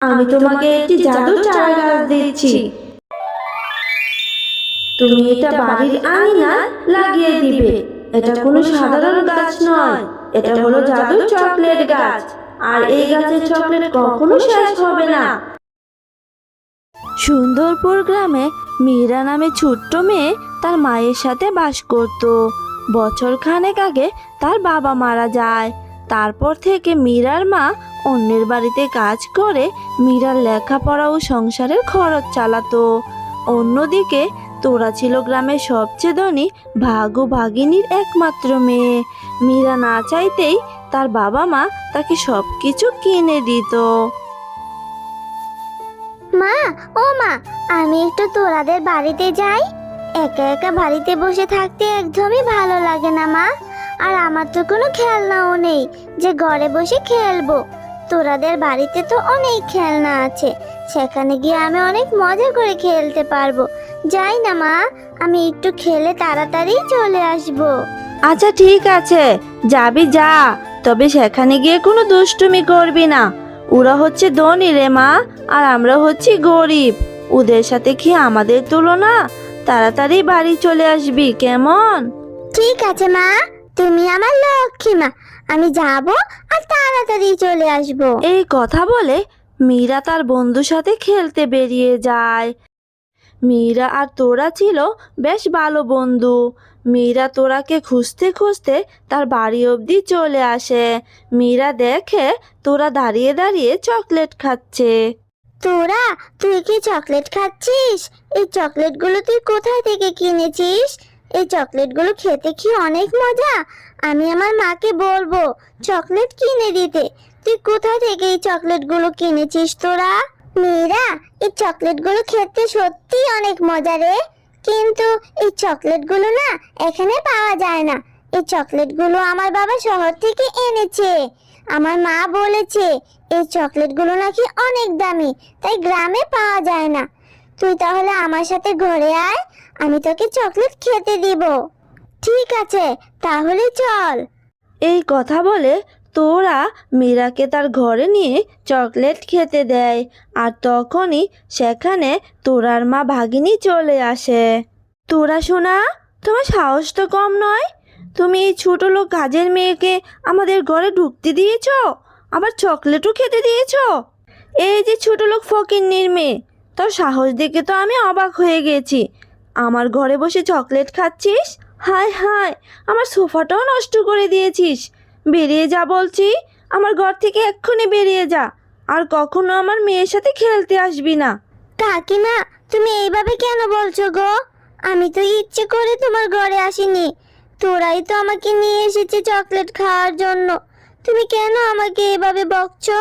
আমি তোমাকে একটি জাদু চারা গাছ দিচ্ছি। তুমি এটা বাড়ির আঙিনায় লাগিয়ে দিবে। এটা কোনো সাধারণ গাছ নয়। এটা হলো জাদু চকলেট গাছ। আর এই গাছের চকলেট কখনো শেষ হবে না। সুন্দরপুর গ্রামে মীরা নামে ছোট্ট মেয়ে তার মায়ের সাথে বাস করত। বছর খানেক আগে তার বাবা মারা যায়। তারপর থেকে মীরার মা অন্যের বাড়িতে কাজ করে মীরার লেখাপড়া ও সংসারের খরচ চালাতো। অন্যদিকে তোরা ছিল গ্রামের সবচেয়ে ধনী, ভাগ ও ভাগিনীর একমাত্র মেয়ে। মীরা না চাইতেই তার বাবা মা তাকে সব কিছু কিনে দিত। মা, ও মা, আমি একটু তোরাদের বাড়িতে যাই। একা একা বাড়িতে বসে থাকতে একদমই ভালো লাগে না, মা। আর আমার তো কোনো খেলনাও নেই যে ঘরে বসে খেলব। তোরাদের বাড়িতে তো অনেক খেলনা আছে সেখানে গিয়ে আমি অনেক মজা করে খেলতে পারব। যাই না মা আমি একটু খেলে তাড়াতাড়ি চলে আসব। আচ্ছা ঠিক আছে যাবি যা তবে সেখানে গিয়ে কোনো দুষ্টুমি করবি না। ওরা হচ্ছে ধনী রে মা আর আমরা হচ্ছি গরিব। ওদের সাথে কি আমাদের তুলনা? তাড়াতাড়ি বাড়ি চলে আসবি কেমন? ঠিক আছে মা তুমি আমার লক্ষ্মী মা। আমি যাব আর তাড়াতাড়ি চলে আসব। এই কথা বলে মীরা তার বন্ধুর সাথে খেলতে বেরিয়ে যায়। মীরা আর তোরা ছিল বেশ ভালো বন্ধু। মীরা তোরাকে খুঁজতে খুঁজতে তার বাড়ি অবধি চলে আসে। মীরা দেখে তোরা দাঁড়িয়ে দাঁড়িয়ে চকলেট খাচ্ছে। তোরা তুই কি চকলেট খাচ্ছিস? এই চকলেটগুলো তুই কোথায় থেকে কিনেছিস? এই চকলেটগুলো খেতে কি অনেক মজা? আমি আমার মাকে বলব, চকলেট কিনে দিতে। তুই কোথা থেকে এই চকলেটগুলো কিনেছিস তোরা? মেয়েরা, এই চকলেটগুলো খেতে সত্যি অনেক মজা রে। কিন্তু এই চকলেটগুলো না এখানে পাওয়া যায় না। এই চকলেটগুলো আমার বাবা শহর থেকে এনেছে। আমার মা বলেছে, এই চকলেটগুলো নাকি অনেক দামি, তাই গ্রামে পাওয়া যায় না। তুই তাহলে আমার সাথে ঘরে আয় আমি তোকে চকলেট খেতে দিব। ঠিক আছে, তাহলে চল। এই কথা বলে তোরা মীরাকে তার ঘরে নিয়ে চকলেট খেতে দেয় আর তখনই সেখানে তোরার মা ভাগিনী চলে আসে। তোরা শোনা তোমার সাহস তো কম নয়। তুমি এই ছোট লোক কাজের মেয়েকে আমাদের ঘরে ঢুকতে দিয়েছ? আবার চকলেটও খেতে দিয়েছ? এই যে ছোট লোক ফকিন্নির মেয়ে, তোর সাহস দেখে তো আমি অবাক হয়ে গেছি। আমার ঘরে বসে চকলেট খাচ্ছিস? হায় হায় আমার সোফাটাও নষ্ট করে দিয়েছিস। বেরিয়ে যা বলছি আমার ঘর থেকে এক্ষুনি বেরিয়ে যা। আর কখনো আমার মেয়ের সাথে খেলতে আসবি না। কাকিমা তুমি এইভাবে কেন বলছো গো? আমি তো ইচ্ছে করে তোমার ঘরে আসিনি। তোরাই তো আমাকে নিয়ে এসেছে চকলেট খাওয়ার জন্য। তুমি কেন আমাকে এভাবে বকছো?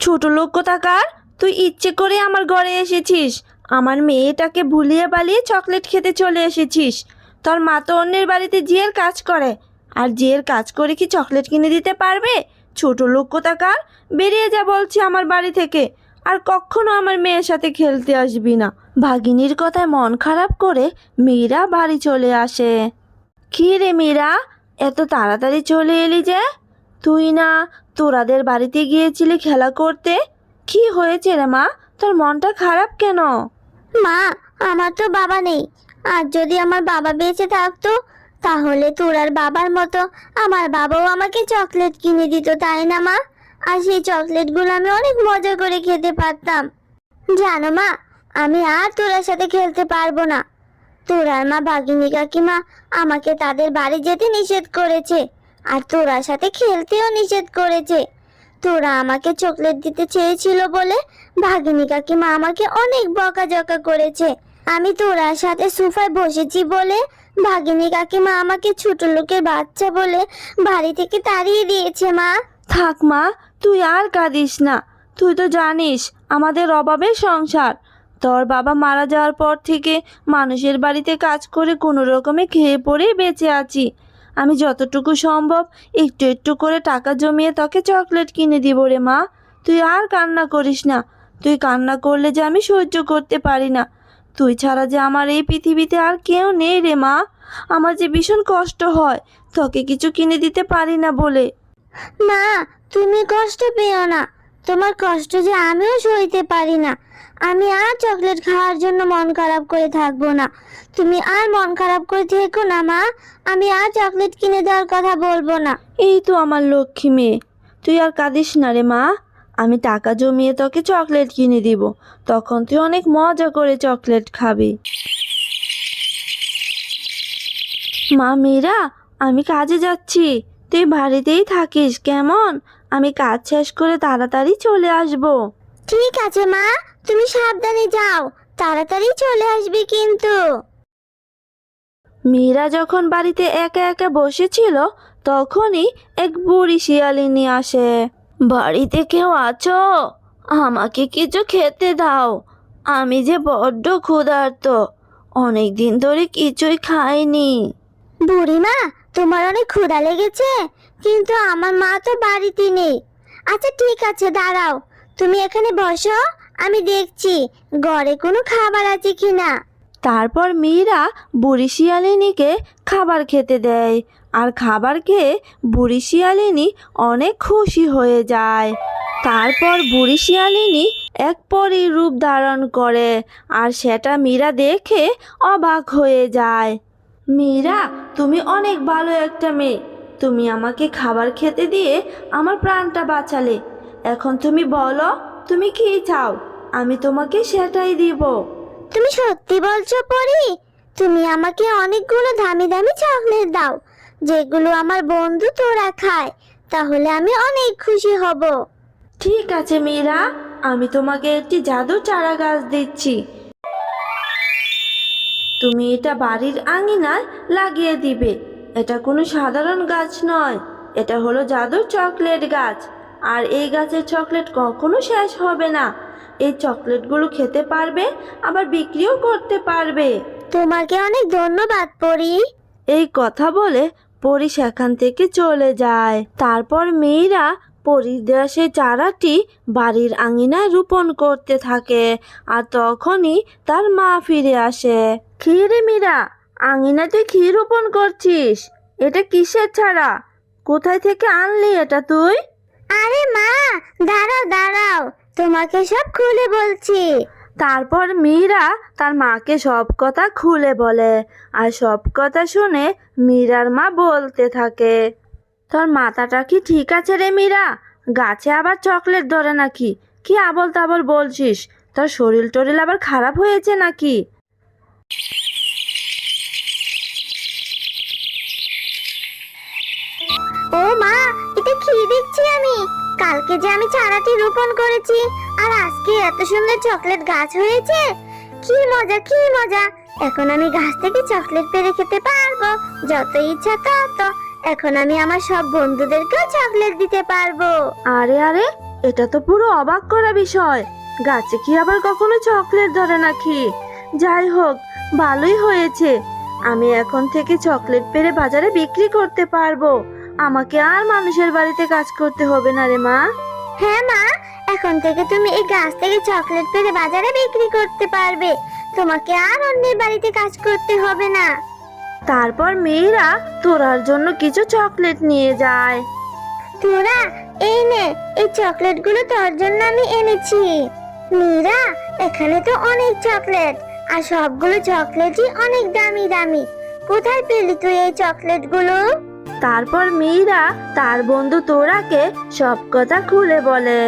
ছোট লোক কোথাকার? তুই ইচ্ছে করে আমার ঘরে এসেছিস। আমার মেয়েটাকে ভুলিয়ে বালিয়ে চকলেট খেতে চলে এসেছিস। তোর মা তো অন্যের বাড়িতে জিয়ের কাজ করে। আর জিয়ের কাজ করে কি চকলেট কিনে দিতে পারবে? ছোট লোক কোথাকার? বেরিয়ে যা বলছি আমার বাড়ি থেকে। আর কখনো আমার মেয়ের সাথে খেলতে আসবি না। ভাগিনীর কথায় মন খারাপ করে মীরা বাড়ি চলে আসে। কি রে মীরা, এত তাড়াতাড়ি চলে এলি যে? তুই না তোরাদের বাড়িতে গিয়েছিলি খেলা করতে? কি হয়েছে রে মা? তোর মনটা খারাপ কেন? মা, আমার তো বাবা নেই। আর যদি আমার বাবা বেঁচে থাকতো, তাহলে তোর আর বাবার মতো আমার বাবাও আমাকে চকলেট কিনে দিত, তাই না মা? আর সেই চকলেটগুলো আমি অনেক মজা করে খেতে পারতাম। জানো মা, আমি আর তোরার সাথে খেলতে পারব না। তোরার মা ভাগিনী কাকিমা আমাকে তাদের বাড়ি যেতে নিষেধ করেছে। আর তোরার সাথে খেলতেও নিষেধ করেছে। তোরা আমাকে চকলেট দিতে চেয়েছিল বলে ভাগিনী কাকিমা আমাকে অনেক বকাঝকা করেছে। আমি তোরার সাথে সোফায় বসেছি বলে ভাগিনী কাকিমা আমাকে ছোট লোকের বাচ্চা বলে বাড়ি থেকে তাড়িয়ে দিয়েছে, মা। থাক, মা, তুই আর কাঁদিস না। তুই তো জানিস আমাদের অভাবের সংসার। তোর বাবা মারা যাওয়ার পর থেকে মানুষের বাড়িতে কাজ করে কোনো রকমে খেয়ে পড়েই বেঁচে আছি। আমি যতটুকু সম্ভব একটু একটু করে টাকা জমিয়ে তোকে চকলেট কিনে দিব রে মা। তুই আর কান্না করিস না। তুই কান্না করলে যে আমি সহ্য করতে পারি না। তুই ছাড়া যে আমার এই পৃথিবীতে আর কেউ নেই রে মা। আমার যে ভীষণ কষ্ট হয়, তোকে কিছু কিনে দিতে পারি না বলে। মা, তুমি কষ্ট পেও না। তোমার কষ্ট যে আমিও সইতে পারি না। আমি আর চকলেট খাওয়ার জন্য মন খারাপ করে থাকব না। তুমি আর মন খারাপ করে থেকো না, মা। আমি আর চকলেট কিনে দেওয়ার কথা বলব না। এই তো আমার লক্ষ্মী মেয়ে। তুই আর কাঁদিস না রে, মা। আমি টাকা জমিয়ে তোকে চকলেট কিনে দিব। তখন তুই অনেক মজা করে চকলেট খাবি। মা, মেয়েরা, আমি কাজে যাচ্ছি। তুই বাড়িতেই থাকিস, কেমন? আমি কাজ শেষ করে তাড়াতাড়ি চলে আসব। ঠিক আছে মা। তুমি সাবধানে যাও। তাড়াতাড়ি চলে আসবে কিন্তু। মীরা যখন বাড়িতে একা একা বসেছিল তখনই এক বুড়ি শিয়ালিনী আসে। বাড়িতে কেউ আছো? আমাকে কিছু খেতে দাও। আমি যে বড্ড ক্ষুধার্ত। অনেক দিন ধরে কিছুই খাইনি। বুড়িমা তোমার অনেক ক্ষুধা লেগেছে। কিন্তু আমার মা তো বাড়িতে নেই। আচ্ছা ঠিক আছে, দাঁড়াও। তুমি এখানে বসো, আমি দেখছি ঘরে কোনো খাবার আছে কিনা। তারপর মেয়েরা বুড়ি শিয়ালিনীকে খাবার খেতে দেয়। আর খাবার খেয়ে বুড়ি শিয়ালিনী অনেক খুশি হয়ে যায়। তারপর বুড়ি শিয়ালিনী এক পরীর রূপ ধারণ করে আর সেটা মীরা দেখে অবাক হয়ে যায়। মীরা, তুমি অনেক ভালো একটা মেয়ে। তুমি আমাকে খাবার খেতে দিয়ে আমার প্রাণটা বাঁচালে। এখন তুমি বলো তুমি কি চাও? আমি তোমাকে সেটাই দিব। তুমি সত্যি বলছো পরি? তুমি আমাকে অনেকগুলো দামি দামি চকলেট দাও যেগুলো আমার বন্ধু তোরা খায়। তাহলে আমি অনেক খুশি হব। ঠিক আছে মীরা আমি তোমাকে একটি জাদু চারা গাছ দিচ্ছি। তুমি এটা বাড়ির আঙিনায় লাগিয়ে দিবে। এটা কোনো সাধারণ গাছ নয়। এটা হলো জাদুর চকলেট গাছ। আর এই গাছের চকলেট কখনো শেষ হবে না। এই চকলেটগুলো খেতে পারবে আবার বিক্রিও করতে পারবে। তোমাকে অনেক ধন্যবাদ পরি। এই কথা বলে পরি সেখান থেকে চলে যায়। তারপর মেয়েরা পরির সেই চারাটি বাড়ির আঙিনায় রোপণ করতে থাকে আর তখনই তার মা ফিরে আসে। কি রে মীরা? আঙিনায় তুই কি রোপণ করছিস? এটা কিসের ছাড়া? কোথায় থেকে আনলি এটা তুই? আরে মা দাঁড়াও দাঁড়াও তোমাকে সব খুলে বলছি। তারপর মীরা তার মাকে সব কথা খুলে বলে আর সব কথা শুনে মীরার মা বলতে থাকে। তোর মাথাটা কি ঠিক আছে রে মীরা? গাছে আবার চকলেট ধরে নাকি? কি আবল তাবল বলছিস? তোর শরীর টরিল আবার খারাপ হয়েছে নাকি? ও মা, এটা কি দেখছি আমি। কালকে যে আমি চারাটি রোপণ করেছি, আর আজকে এত সুন্দর চকলেট গাছ হয়েছে। কি মজা কি মজা। এখন আমি গাছ থেকে চকলেট পেরে খেতে পারব, যত ইচ্ছা তত। এখন আমি আমার সব বন্ধুদেরকেও চকলেট দিতে পারব। আরে আরে, এটা তো পুরো অবাক করা বিষয়। গাছে কি আবার কখনো চকলেট ধরে নাকি? যাই হোক, ভালোই হয়েছে। আমি এখন থেকে চকলেট পেরে বাজারে বিক্রি করতে পারব। আমাকে আর মানুষের বাড়িতে কাজ করতে হবে না রে মা। হ্যাঁ মা এখন থেকে তুমি এই গাছ থেকে চকলেট পেরে বাজারে বিক্রি করতে পারবে। তোমাকে আর অন্যের বাড়িতে কাজ করতে হবে না। তারপর মেয়েরা তোরার জন্য কিছু চকলেট নিয়ে যায়। তোরা এই নে এই চকলেটগুলো তোর জন্য আমি এনেছি। মীরা এখানে তো অনেক চকলেট আর সবগুলো চকলেটই অনেক দামি দামি। কোথায় পেলি তুই এই চকলেটগুলো? তারপর মীরা, তার বন্ধু তোরাকে সব কথা খুলে বলে।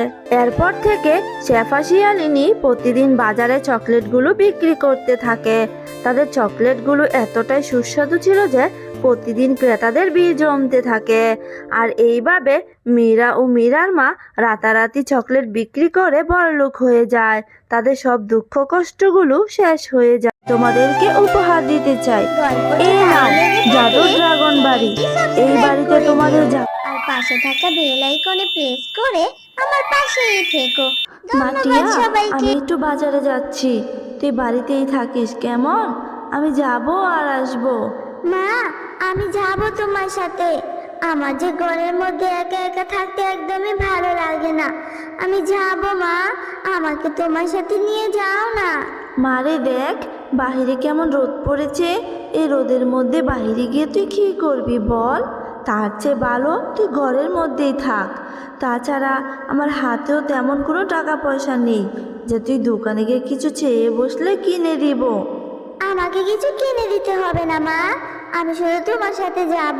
এরপর থেকে শেফা শিয়ালিনী প্রতিদিন বাজারে চকলেটগুলো বিক্রি করতে থাকে। তাদের চকলেটগুলো এতটাই সুস্বাদু ছিল যে প্রতিদিন ক্রেতাদের ভিড় জমতে থাকে। আর এইভাবে মীরা ও মীরার মা রাতারাতি চকলেট বিক্রি করে বড়লোক হয়ে যায়। তাদের সব দুঃখ কষ্টগুলো শেষ হয়ে যায়। তোমাদেরকে উপহার দিতে চাই। এই নাও জাদুর ড্রাগন বাড়ি। এই বাড়িতে তোমাদের যা আর পাশে থাকা বেল আইকনে প্রেস করে আমার পাশেই থেকো। মাটিয়া ধন্যবাদ সবাইকে। আমি একটু বাজারে যাচ্ছি। তুই বাড়িতেই থাকিস কেমন? আমি যাব আর আসব। মা আমি যাব তোমার সাথে। আমার যে ঘরের মধ্যে একা একা থাকতে একদমই ভালো লাগে না। আমি যাব মা আমাকে তোমার সাথে নিয়ে যাও না। মারে দেখ বাহিরে কেমন রোদ পড়েছে? এই রোদের মধ্যে বাহিরে গিয়ে তুই কি করবি বল? তার চেয়ে ভালো তুই ঘরের মধ্যেই থাক। তাছাড়া আমার হাতেও তেমন কোনো টাকা পয়সা নেই। যে তুই দোকানে গিয়ে কিছু চেয়ে বসলে কিনে দিব। আমাকে কিছু কিনে দিতে হবে না, মা। আমি শুধু তোমার সাথে যাব।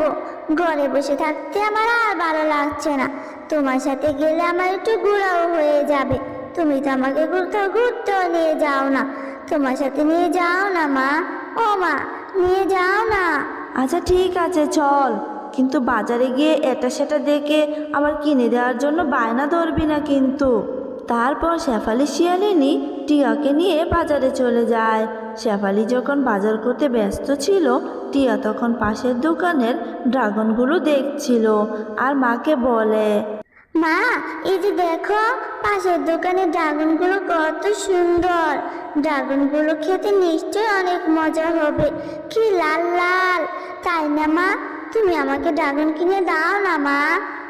ঘরে বসে থাকতে আমার আর ভালো লাগছে না। তোমার সাথে গেলে আমার একটু ঘোরাও হয়ে যাবে। তুমি তো আমাকে কোথাও ঘুরতেও নিয়ে যাও না। তোমার সাথে নিয়ে যাও না, মা। ও, মা, নিয়ে যাও না। আচ্ছা ঠিক আছে, চল। কিন্তু বাজারে গিয়ে এটা সেটা দেখে আবার কিনে দেওয়ার জন্য বায়না ধরবি না কিন্তু। তারপর শেফালি শিয়ালিনী টিয়াকে নিয়ে বাজারে চলে যায়। শেফালি যখন বাজার করতে ব্যস্ত ছিল, টিয়া তখন পাশের দোকানের ড্রাগনগুলো দেখছিল আর মাকে বলে মা, এই যে দেখো, পাশের দোকানে ড্রাগনগুলো কত সুন্দর। ড্রাগনগুলো খেতে নিশ্চয়ই অনেক মজা হবে। কি লাল লাল। তাই না মা? তুমি আমাকে ড্রাগন কিনে দাও না মা।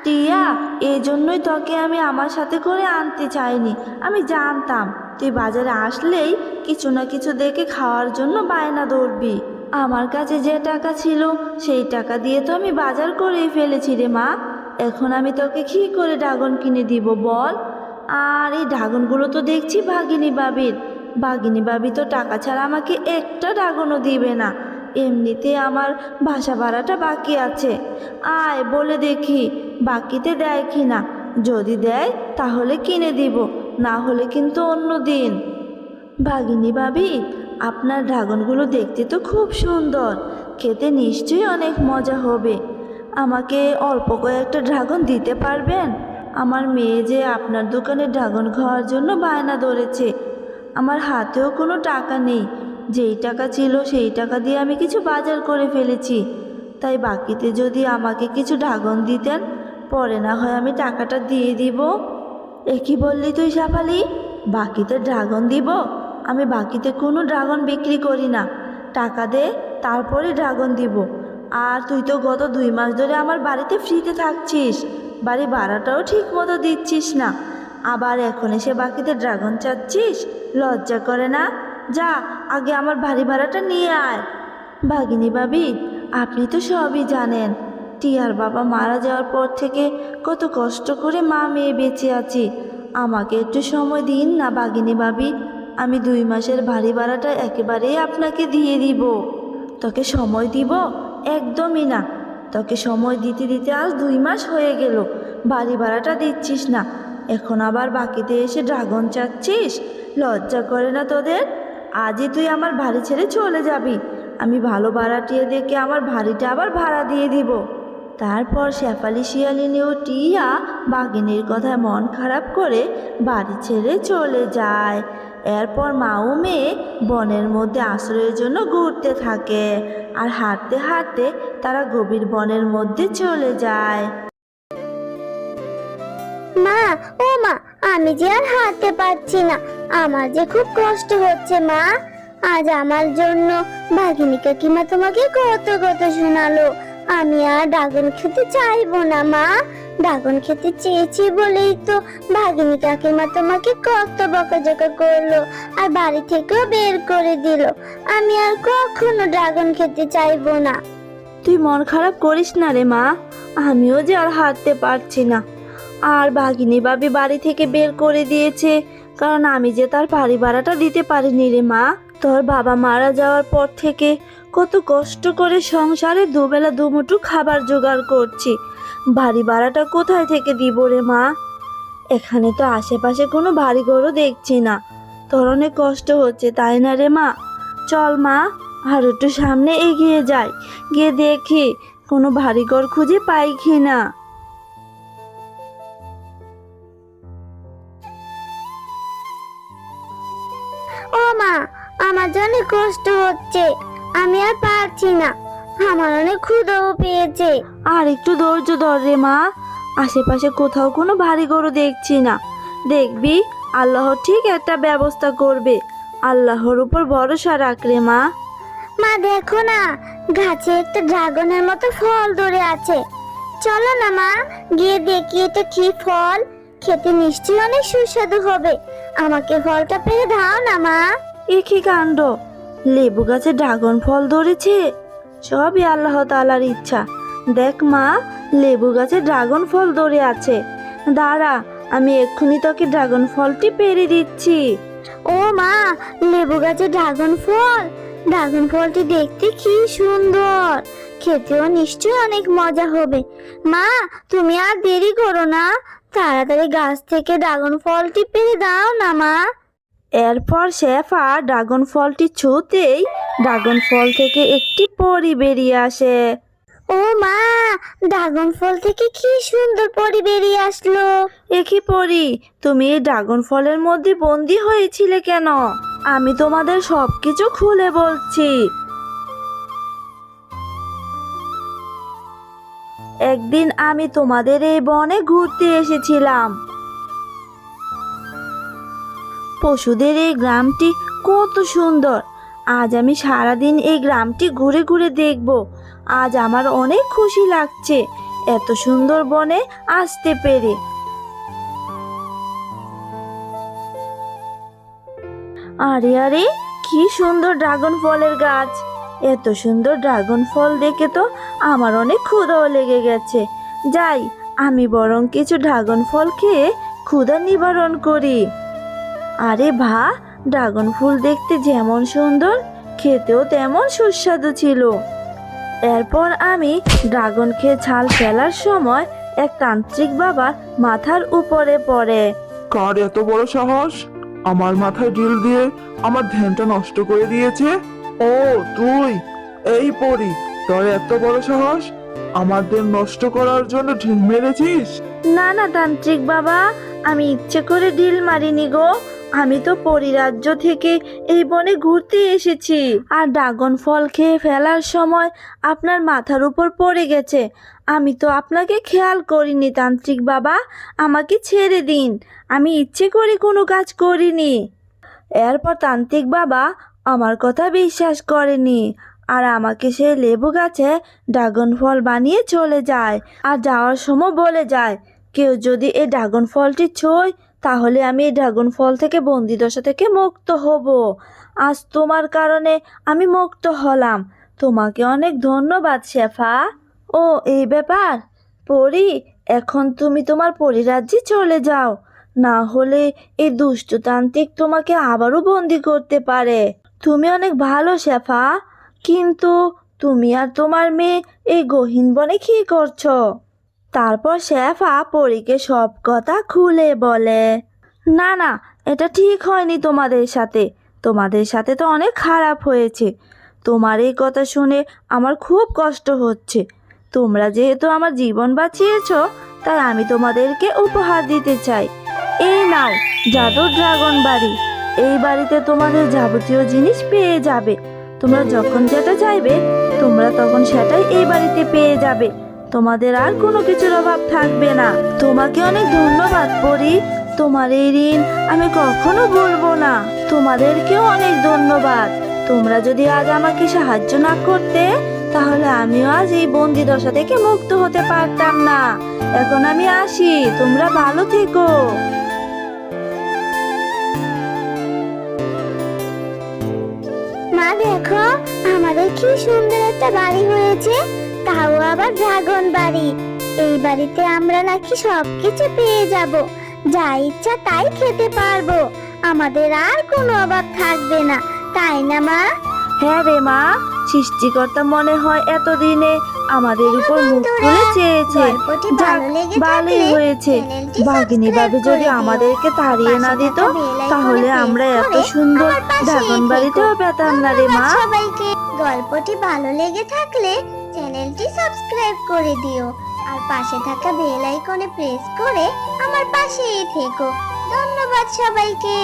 টিয়া এই জন্যই তোকে আমি আমার সাথে করে আনতে চাইনি। আমি জানতাম, তুই বাজারে আসলেই কিছু না কিছু দেখে খাওয়ার জন্য বায়না ধরবি। আমার কাছে যে টাকা ছিল, সেই টাকা দিয়ে তো আমি বাজার করেই ফেলেছি রে মা। এখন আমি তোকে কি করে ড্রাগন কিনে দিব বল? আর এই ড্রাগনগুলো তো দেখছি ভাগিনী বাবির। ভাগিনী বাবি তো টাকা ছাড়া আমাকে একটা ড্রাগনও দিবে না। এমনিতে আমার বাসা ভাড়াটা বাকি আছে। আয় বলে দেখি, বাকিতে দেয় কি না? যদি দেয়, তাহলে কিনে দিব, না হলে কিন্তু অন্য দিন। ভাগিনী বাবি, আপনার ড্রাগনগুলো দেখতে তো খুব সুন্দর। খেতে নিশ্চয়ই অনেক মজা হবে। আমাকে অল্প কয়েকটা ড্রাগন দিতে পারবেন? আমার মেয়ে যে আপনার দোকানে ড্রাগন খাওয়ার জন্য বায়না ধরেছে। আমার হাতেও কোনো টাকা নেই। যেই টাকা ছিল সেই টাকা দিয়ে আমি কিছু বাজার করে ফেলেছি। তাই বাকিতে যদি আমাকে কিছু ড্রাগন দিতেন, পরে না হয় আমি টাকাটা দিয়ে দিব। এ কি বললি তুই সাফালি বাকিতে ড্রাগন দিব? আমি বাকিতে কোনো ড্রাগন বিক্রি করি না। টাকা দে, তারপরে ড্রাগন দিব। আর তুই তো গত দুই মাস ধরে আমার বাড়িতে ফ্রিতে থাকছিস। বাড়ি ভাড়াটাও ঠিক মতো দিচ্ছিস না। আবার এখন এসে বাকিতে ড্রাগন চাচ্ছিস? লজ্জা করে না? যা, আগে আমার বাড়ি ভাড়াটা নিয়ে আয়। ভাগিনী ভাবি, আপনি তো সবই জানেন। টিয়ার বাবা মারা যাওয়ার পর থেকে কত কষ্ট করে মা মেয়ে বেঁচে আছি। আমাকে একটু সময় দিন না বাগিনী ভাবি। আমি দুই মাসের বাড়ি ভাড়াটা একেবারেই আপনাকে দিয়ে দিব। তোকে সময় দিব? একদমই না। তোকে সময় দিতে দিতে আজ দুই মাস হয়ে গেল। বাড়ি ভাড়াটা দিচ্ছিস না। এখন আবার বাকিতে এসে ড্রাগন চাচ্ছিস? লজ্জা করে না তোদের? আজই তুই আমার বাড়ি ছেড়ে চলে যাবি। আমি ভালো ভাড়াটিয়ে দেখে আমার বাড়িটা আবার ভাড়া দিয়ে দিব। তারপর শেফালি, শিয়ালিনী ও টিয়া বাঘিনীর কথায় মন খারাপ করে বাড়ি ছেড়ে চলে যায়। এরপর মা ও মেয়ে বনের মধ্যে আশ্রয়ের জন্য ঘুরতে থাকে আর হাঁটতে হাঁটতে তারা গভীর বনের মধ্যে চলে যায়। মা, ও মা, আমি যে আর হাঁটতে পারছি না। আমার যে খুব কষ্ট হচ্ছে মা। আজ আমার জন্য ভাগিনী কাকিমা তোমাকে কত কত শোনালো? আমি আর ড্রাগন খেতে চাইব না মা। ড্রাগন খেতে চেয়েছি বলেই তো ভাগিনী কাকিমা তোমাকে কত বকাঝকা করল আর বাড়ি থেকেও বের করে দিল। আমি আর কখনো ড্রাগন খেতে চাইব না। তুই মন খারাপ করিস না রে মা, আমিও যে আর হাঁটতে পারছি না। আর ভাগিনী বাবি বাড়ি থেকে বের করে দিয়েছে, কারণ আমি যে তার বাড়ি ভাড়াটা দিতে পারিনি রে মা। তোর বাবা মারা যাওয়ার পর থেকে কত কষ্ট করে সংসারে দুবেলা দুমুঠো খাবার জোগাড় করছি। বাড়ি ভাড়াটা কোথায় থেকে দিব রে মা? এখানে তো আশেপাশে কোনো বাড়ি ঘরও দেখছি না। তোর অনেক কষ্ট হচ্ছে, তাই না রে মা? চল মা, আর একটু সামনে এগিয়ে যাই। গিয়ে দেখি, কোনো ভারী ঘর খুঁজে পাই কি না। ও মা, আমার জন্য কষ্ট হচ্ছে। আমি আর পারছি না। আমার অনেক ক্ষুধাও পেয়েছে। আর একটু ধৈর্য ধর রে মা। আশেপাশে কোথাও কোনো ভারী গরু দেখছি না। দেখবি আল্লাহ ঠিক একটা ব্যবস্থা করবে। আল্লাহর উপর ভরসা রাখ রে মা। মা দেখো না গাছে একটা ড্রাগনের মতো ফল ধরে আছে। চলো না মা গিয়ে দেখি এটা কি ফল। খেতে নিশ্চয়ই অনেক সুস্বাদু হবে। আমাকে ফলটা পেরে দাও না মা। এ কি কাণ্ড? লেবু গাছে ড্রাগন ফল ধরেছে? সবই আল্লাহ তালার ইচ্ছা। দেখ মা, লেবু গাছে ড্রাগন ফল ধরে আছে। দাঁড়া, আমি এক্ষুনি তোকে ড্রাগন ফলটি পেরে দিচ্ছি। ও মা, লেবু গাছে ড্রাগন ফল? ড্রাগন ফলটি দেখতে কি সুন্দর। খেতেও নিশ্চয়ই অনেক মজা হবে। মা, তুমি আর দেরি করো না। তাড়াতাড়ি গাছ থেকে ড্রাগন ফলটি পেরে দাও না মা। এরপর শেফা ড্রাগন ফলটি ছুঁতেই ড্রাগন ফল থেকে একটি পরি বেরিয়ে আসে। ও মা ড্রাগন ফল থেকে কি সুন্দর পরি বেরিয়ে আসলো? একই পরি তুমি এই ড্রাগন ফলের মধ্যে বন্দি হয়েছিলে কেন? আমি তোমাদের সবকিছু খুলে বলছি। একদিন আমি তোমাদের এই বনে ঘুরতে এসেছিলাম। পশুদের এই গ্রামটি কত সুন্দর। আজ আমি সারাদিন এই গ্রামটি ঘুরে ঘুরে দেখব। আজ আমার অনেক খুশি লাগছে এত সুন্দর বনে আসতে পেরে। আরে আরে, কি সুন্দর ড্রাগন ফলের গাছ। এত সুন্দর ড্রাগন ফল দেখে তো আমার অনেক ক্ষুধাও লেগে গেছে। যাই, আমি বরং কিছু ড্রাগন ফল খেয়ে ক্ষুধা নিবারণ করি। আরে ভা ড্রাগন ফুল দেখতে যেমন সুন্দর খেতেও তেমন সুস্বাদু ছিল। এরপর আমি ড্রাগন খেয়ে ছাল ফেলার সময় এক তান্ত্রিক বাবার মাথার উপরে পড়ে। কার এত বড় সাহস? আমার মাথায় ড্রিল দিয়ে আমার ধ্যানটা নষ্ট করে দিয়েছে? ও তুই এই পরি তোর এত বড় সাহস? আমার ধ্যান নষ্ট করার জন্য ঢিল মেরেছিস? না না তান্ত্রিক বাবা আমি ইচ্ছে করে ঢিল মারিনি গো। আমি তো পরিরাজ্য থেকে এই বনে ঘুরতে এসেছি। আর ড্রাগন ফল খেয়ে ফেলার সময় আপনার মাথার উপর পড়ে গেছে। আমি তো আপনাকে খেয়াল করিনি, তান্ত্রিক বাবা। আমাকে ছেড়ে দিন। আমি ইচ্ছে করে কোনো কাজ করিনি। এরপর তান্ত্রিক বাবা আমার কথা বিশ্বাস করেনি। আর আমাকে সেই লেবু গাছে ড্রাগন ফল বানিয়ে চলে যায়। আর যাওয়ার সময় বলে যায়, কেউ যদি এই ড্রাগন ফলটি ছোয় তাহলে আমি এই ড্রাগন ফল থেকে বন্দিদশা থেকে মুক্ত হব। আজ তোমার কারণে আমি মুক্ত হলাম। তোমাকে অনেক ধন্যবাদ, শেফা। ও, এই ব্যাপার? পরি, এখন তুমি তোমার পরিরাজ্যে চলে যাও। না হলে এই দুষ্টতান্ত্রিক তোমাকে আবারও বন্দি করতে পারে। তুমি অনেক ভালো, শেফা। কিন্তু তুমি আর তোমার মেয়ে এই গহীন বনে কি করছ? তারপর শেফা পরীকে সব কথা খুলে বলে, না না, এটা ঠিক হয়নি তোমাদের সাথে। তোমাদের সাথে তো অনেক খারাপ হয়েছে। তোমার এই কথা শুনে আমার খুব কষ্ট হচ্ছে। তোমরা যেহেতু আমার জীবন বাঁচিয়েছ, তাই আমি তোমাদেরকে উপহার দিতে চাই। এই নাও, জাদুর ড্রাগন বাড়ি। এই বাড়িতে তোমাদের যাবতীয় জিনিস পেয়ে যাবে। তোমরা যখন যেটা চাইবে, তোমরা তখন সেটাই এই বাড়িতে পেয়ে যাবে। তোমাদের আর কোনো কিছুর অভাব থাকবে না। তোমাকে অনেক ধন্যবাদ, পরি। তোমার এই ঋণ আমি কখনো বলব না। তোমাদেরকেও অনেক ধন্যবাদ। তোমরা যদি আজ আমাকে সাহায্য না করতে, তাহলে আমিও আজ এই বন্দি দশা থেকে মুক্ত হতে পারতাম না। এখন আমি আসি, তোমরা ভালো থেকো। মা, দেখো, আমাদের কি সুন্দর একটা বাড়ি হয়েছে। তাও আবার ড্রাগন বাড়ি। এই বাড়িতে আমরা নাকি সবকিছু পেয়ে যাব। যা ইচ্ছা তাই খেতে পারব। আমাদের আর কোনো অভাব থাকবে না তাই না মা? হ্যাঁ রে মা সৃষ্টিকর্তা মনে হয় এতদিনে আমাদের উপর মুখ খুলে চেয়েছে। ভালো ভালোই হয়েছে। বাঘিনী সাবস্ক্রাইব যদি আমাদেরকে তাড়িয়ে না দিত তাহলে আমরা এত সুন্দর ড্রাগন বাড়িতেও পেতাম না রে মা। সবাইকে। গল্পটি ভালো লেগে থাকলে চ্যানেলটি সাবস্ক্রাইব করে দিও আর পাশে থাকা বেল আইকনে প্রেস করে আমার পাশেই থেকো। ধন্যবাদ সবাইকে।